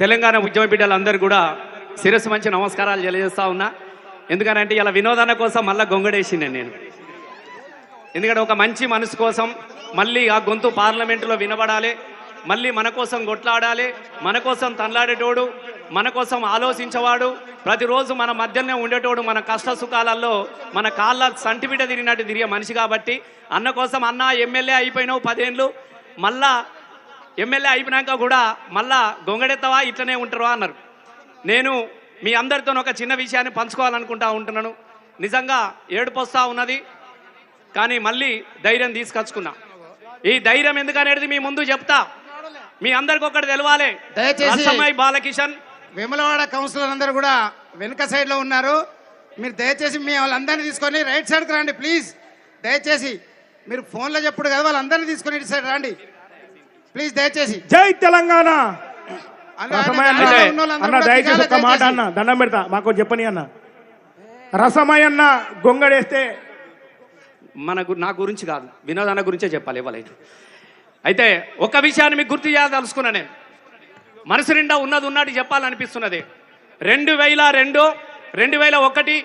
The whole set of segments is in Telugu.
తెలంగాణ ఉద్యమ బిడ్డలందరూ కూడా శిరస్సు మంచి నమస్కారాలు తెలియజేస్తా ఉన్నా. ఎందుకనంటే ఇలా వినోదన కోసం మళ్ళీ గొంగడేసిండే నేను. ఎందుకంటే ఒక మంచి మనసు కోసం మళ్ళీ ఆ గొంతు పార్లమెంటులో వినబడాలి మళ్ళీ మన కోసం కొట్లాడాలి మన కోసం తనలాడేటోడు మన కోసం ఆలోచించేవాడు ప్రతిరోజు మన మధ్యనే ఉండేటోడు మన కష్ట సుఖాలలో మన కాళ్ళ సంటిబిడ్డ తిరిగినట్టు తిరిగే మనిషి కాబట్టి అన్న కోసం అన్న ఎమ్మెల్యే అయిపోయినావు పదేళ్ళు మళ్ళా ఎమ్మెల్యే అయిపోయినాక కూడా మళ్ళా గొంగడెత్తవా ఇట్లనే ఉంటారు అన్నారు. నేను మీ అందరితో ఒక చిన్న విషయాన్ని పంచుకోవాలనుకుంటా ఉంటున్నాను. నిజంగా ఏడుపు వస్తూ ఉన్నది కానీ మళ్ళీ ధైర్యం తీసుకొచ్చుకున్నా. ఈ ధైర్యం ఎందుకనేది మీ ముందు చెప్తా. మీ అందరికి ఒకటి తెలవాలి. దయచేసి- బాలకిషన్. వేములవాడ కౌన్సిలర్ అందరూ కూడా వెనుక సైడ్లో ఉన్నారు. మీరు దయచేసి మీ వాళ్ళందరినీ తీసుకొని రైట్ సైడ్కి రండి ప్లీజ్ దయచేసి మీరు ఫోన్లో చెప్పుడు కదా వాళ్ళందరినీ తీసుకొని ఇటు సైడ్ రండి. ప్లీజ్ దయచేసి. జై తెలంగాణ. అన్న- దయచేసి ఒక్క మాట. అన్న దండం పెడతా మాకు చెప్పని అన్న. రసమయ అన్న గొంగడేస్తే. మన గు- నా గురించి కాదు వినోదన్న గురించే చెప్పాలి ఎవరైతే. అయితే ఒక విషయాన్ని మీకు గుర్తు చేయదలుచుకున్నా నేను. మనసు నిండా ఉన్నది ఉన్నట్టు చెప్పాలనిపిస్తున్నది. రెండు వేల రెండు రెండు వేల ఒకటి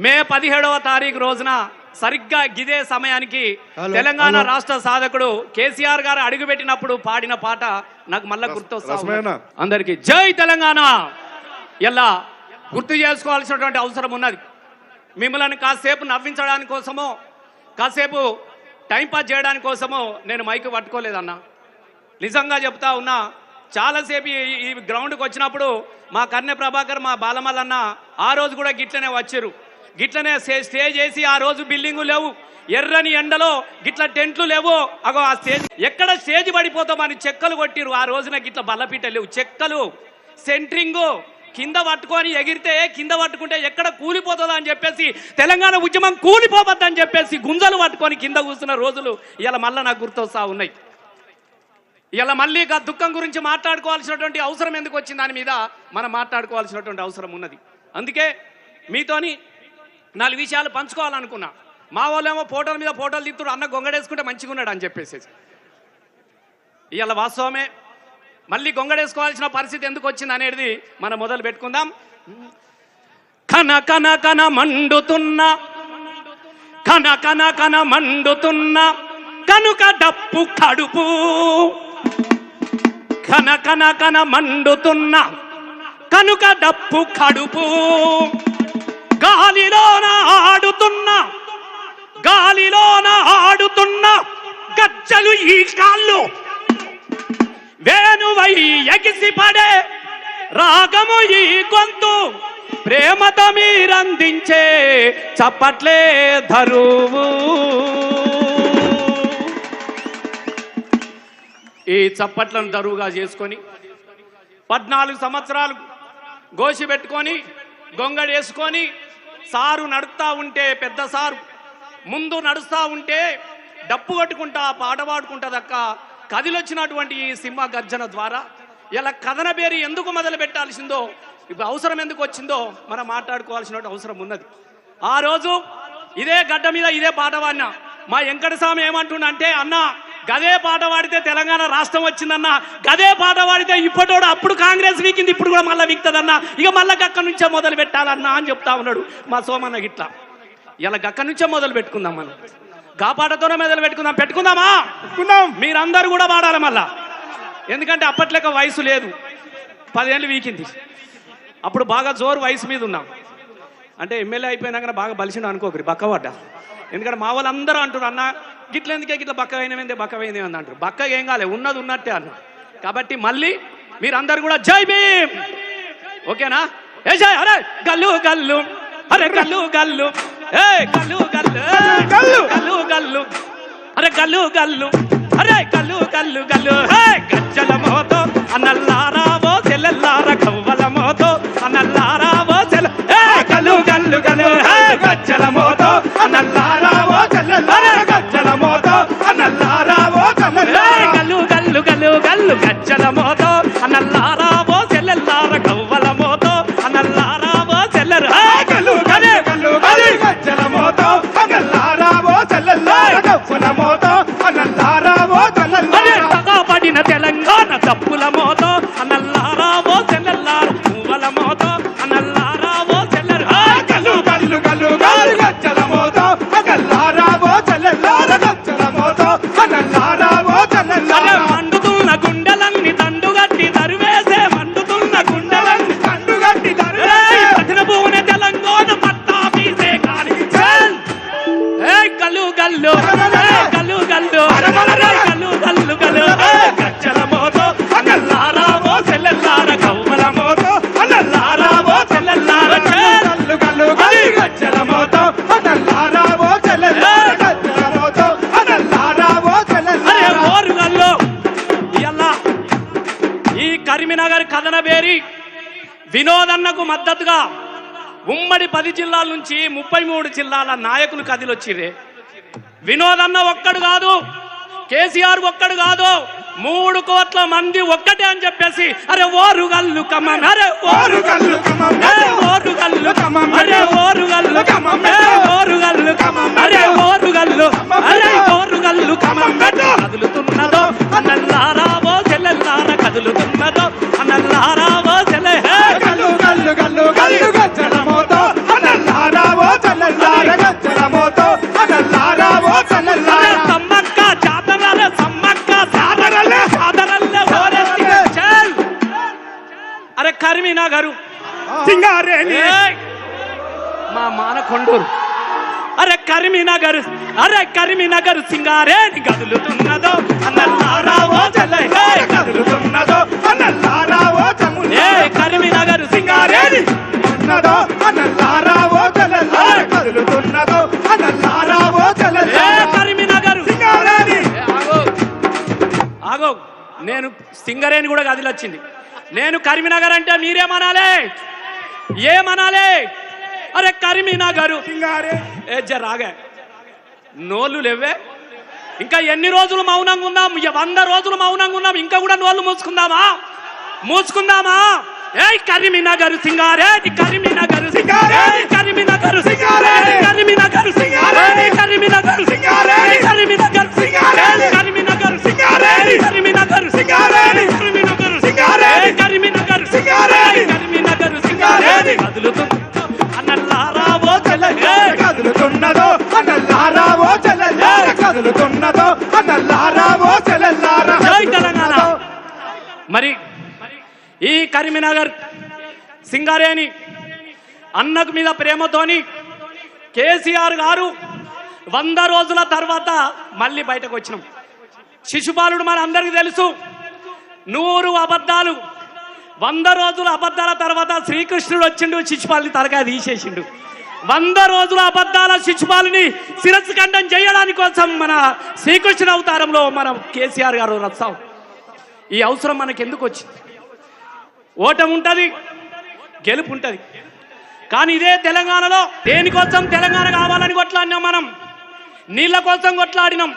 మే పదిహేడవ తారీఖు రోజున సరిగ్గా గిదే సమయానికి తెలంగాణ. రాష్ట్ర సాధకుడు కేసీఆర్ గారు అడుగుపెట్టినప్పుడు పాడిన పాట నాకు మళ్ళా గుర్తొస్తా? అందరికి జై తెలంగాణ. ఇలా గుర్తు చేసుకోవాల్సినటువంటి అవసరం ఉన్నది. మిమ్మల్ని కాసేపు నవ్వించడానికి కోసమో కాసేపు టైంపాస్ చేయడానికి కోసమో నేను మైక్ పట్టుకోలేదన్నా. నిజంగా చెప్తా ఉన్నా చాలాసేపు ఈ- ఈ గ్రౌండ్కి వచ్చినప్పుడు మా కన్నె ప్రభాకర్ మా బాలమల్లన్న ఆ రోజు కూడా గిట్లనే వచ్చారు. గిట్లనే స్టే- చేసి ఆ రోజు బిల్డింగు లేవు. ఎర్రని ఎండలో గిట్ల టెంట్లు లేవు. అగో ఆ స్టేజ్ ఎక్కడ స్టేజ్ పడిపోతామని చెక్కలు కొట్టిరు ఆ రోజున గిట్ల బల్లపీట లేవు. చెక్కలు సెంట్రింగు కింద పట్టుకొని ఎగిరితే కింద పట్టుకుంటే ఎక్కడ కూలిపోతుందా అని చెప్పేసి తెలంగాణ ఉద్యమం కూలిపోవద్దని చెప్పేసి గుంజలు పట్టుకొని కింద కూర్చున్న రోజులు ఇలా మళ్ళీ నాకు గుర్తొస్తా ఉన్నాయి. ఇలా మళ్ళీ ఇక దుఃఖం గురించి మాట్లాడుకోవాల్సినటువంటి అవసరం ఎందుకు వచ్చింది దాని మీద? మనం మాట్లాడుకోవాల్సినటువంటి అవసరం ఉన్నది. అందుకే మీతోని నాలుగు విషయాలు పంచుకోవాలనుకున్నా. మా వాళ్ళేమో ఫోటోల మీద ఫోటోలు తిప్పుతాడు అన్న గొంగడేసుకుంటే మంచిగా ఉన్నాడు అని చెప్పేసి ఇవాళ వాస్తవమే. మళ్ళీ గొంగడేసుకోవాల్సిన పరిస్థితి ఎందుకు వచ్చింది అనేది మనం మొదలు పెట్టుకుందాం. కన కన కన మండుతున్న. కన కన కన మండుతున్న. కనుక డప్పు కడుపు. కన కన కన మండుతున్న. కనుక డప్పు కడుపు. గాలిలోన ఆడుతున్న గాలిలోన ఆడుతున్న గజ్జలు ఈ కాళ్ళు. వేణువై ఎగిసిపడే రాగము ఈ గొంతు. ప్రేమతో మీరందించే చప్పట్లే ధరువు. ఈ చప్పట్లను దరువుగా చేసుకొని పద్నాలుగు సంవత్సరాలు గోసి పెట్టుకొని గొంగడేసుకొని సారు నడుస్తూ ఉంటే పెద్ద సారు. ముందు నడుస్తూ ఉంటే డప్పు కట్టుకుంటా పాట పాడుకుంటా దక్క కదిలొచ్చినటువంటి ఈ సింహ గర్జన ద్వారా ఇలా కథన పేరు ఎందుకు మొదలు పెట్టాల్సిందో ఇప్పుడు అవసరం ఎందుకు వచ్చిందో మనం మాట్లాడుకోవాల్సిన అవసరం ఉన్నది. ఆ రోజు ఇదే గడ్డ మీద ఇదే పాట వాడిన మా వెంకటస్వామి ఏమంటుండంటే అన్న గదే పాట పాడితే తెలంగాణ రాష్ట్రం వచ్చిందన్న గదే పాట పాడితే ఇప్పటోడు అప్పుడు కాంగ్రెస్ వీకింది ఇప్పుడు కూడా మళ్ళీ వీక్తదన్న. ఇక మళ్ళీ గక్క నుంచే మొదలు పెట్టాలన్నా అని చెప్తా ఉన్నాడు మా సోమన్న గిట్లా. ఇలా గక్క నుంచే మొదలు పెట్టుకుందాం మనం. గా పాటతోనే మొదలు పెట్టుకుందాం. పెట్టుకుందామా? పెట్టుకుందాం. మీరందరూ కూడా పాడాలి మళ్ళా. ఎందుకంటే అప్పట్లేక వయసు లేదు. పదేళ్ళు వీకింది. అప్పుడు బాగా జోరు వయసు మీద ఉన్నాం. అంటే ఎమ్మెల్యే అయిపోయినాక బాగా బలిసిండు అనుకోకరి బక్కపడ్డా ఎందుకంటే మా వాళ్ళందరూ అంటారు అన్న గిట్ల ఎందుకే గిట్ల బక్క అయినవేందే బక్క అయింది అని అంటారు బక్క ఏం కాలే ఉన్నది ఉన్నట్టే అన్న కాబట్టి మళ్ళీ మీరందరూ కూడా జై భీమ్! ఓకేనా? ఏ జై అరే గల్లు గల్లు. అరే గల్లు గల్లు. ఏ గల్లు గల్లు. గల్లు. గల్లు గల్లు. అరే గల్లు గల్లు. అరే గల్లు గల్లు గల్లు. హే గజ్జల తప్పుల మోతో కథనబేరి వినోదన్నకు మద్దతుగా ఉమ్మడి పది జిల్లాల నుంచి ముప్పై మూడు జిల్లాల నాయకులు కదిలొచ్చిరే వినోదన్న ఒక్కడు కాదు కేసీఆర్ ఒక్కడు కాదు మూడు కోట్ల మంది ఒక్కటే అని చెప్పేసి అరే ఓరు గల్లు కమ్మం అరే ఓరు గల్లు కమ్మం అరే ఓరు గల్లు కమ్మం అరే ఓరు గల్లు కమ్మం అరే ఓరు గల్లు కమ్మం అరే ఓరు గల్లు అరే ఓరు గల్లు కమ్మం మాన కొండూరు అరే కరిమినగర్ అరే కరిమినగర్ సింగారే కదులుతున్నదో అన్నల్లారావో చెల్లయ్యే కదులుతున్నదో అన్నల్లారావో తమ్ముడే కరిమినగర్ సింగారేని ఉన్నదో అన్నల్లారావో చెల్లయ్యే కదులుతున్నదో అన్నల్లారావో కరిమినగర్ సింగారే ఆగో. నేను సింగరేని కూడా గదిలొచ్చింది. నేను కరీంనగర్ అంటే మీరేమనాలే ఏమనాలే అరే కరిమీనా గారు. ఏ రాగా నోళ్ళు లేవే ఇంకా ఎన్ని రోజులు మౌనంగా ఉందాం వంద రోజులు మౌనంగా ఉన్నాం. ఇంకా కూడా నోళ్ళు మూసుకుందామా? మూసుకుందామా? ఏ కరిమీనా గారు సింగారే. కరిమీనా గారు సింగారే. కరిమీనా గారు సింగారే. కరిమీనా గారు సింగారే. చల్లల్లార. కదులుతున్నదో జై తెలంగాణ. మరి ఈ కరీంనగర్ సింగారేణి అన్నకు మీద ప్రేమతోని కేసీఆర్ గారు వంద రోజుల తర్వాత మళ్ళీ బయటకు వచ్చినాం. శిశుపాలుడు మన అందరికీ తెలుసు నూరు అబద్ధాలు వంద రోజుల అబద్ధాల తర్వాత శ్రీకృష్ణుడు వచ్చిండు శిశుపాలని తరగా తీసేసిండు. వంద రోజుల అబద్ధాల శిశుపాలని శిరస్సు ఖండం చేయడానికి కోసం మన శ్రీకృష్ణ అవతారంలో మనం కేసీఆర్ గారు రస్తాం. ఈ అవసరం మనకి ఎందుకు వచ్చింది? ఓటం ఉంటుంది గెలుపు ఉంటుంది. కానీ ఇదే తెలంగాణలో దేనికోసం తెలంగాణ కావాలని కొట్లాడినాం మనం? నీళ్ళ కోసం కొట్లాడినాం.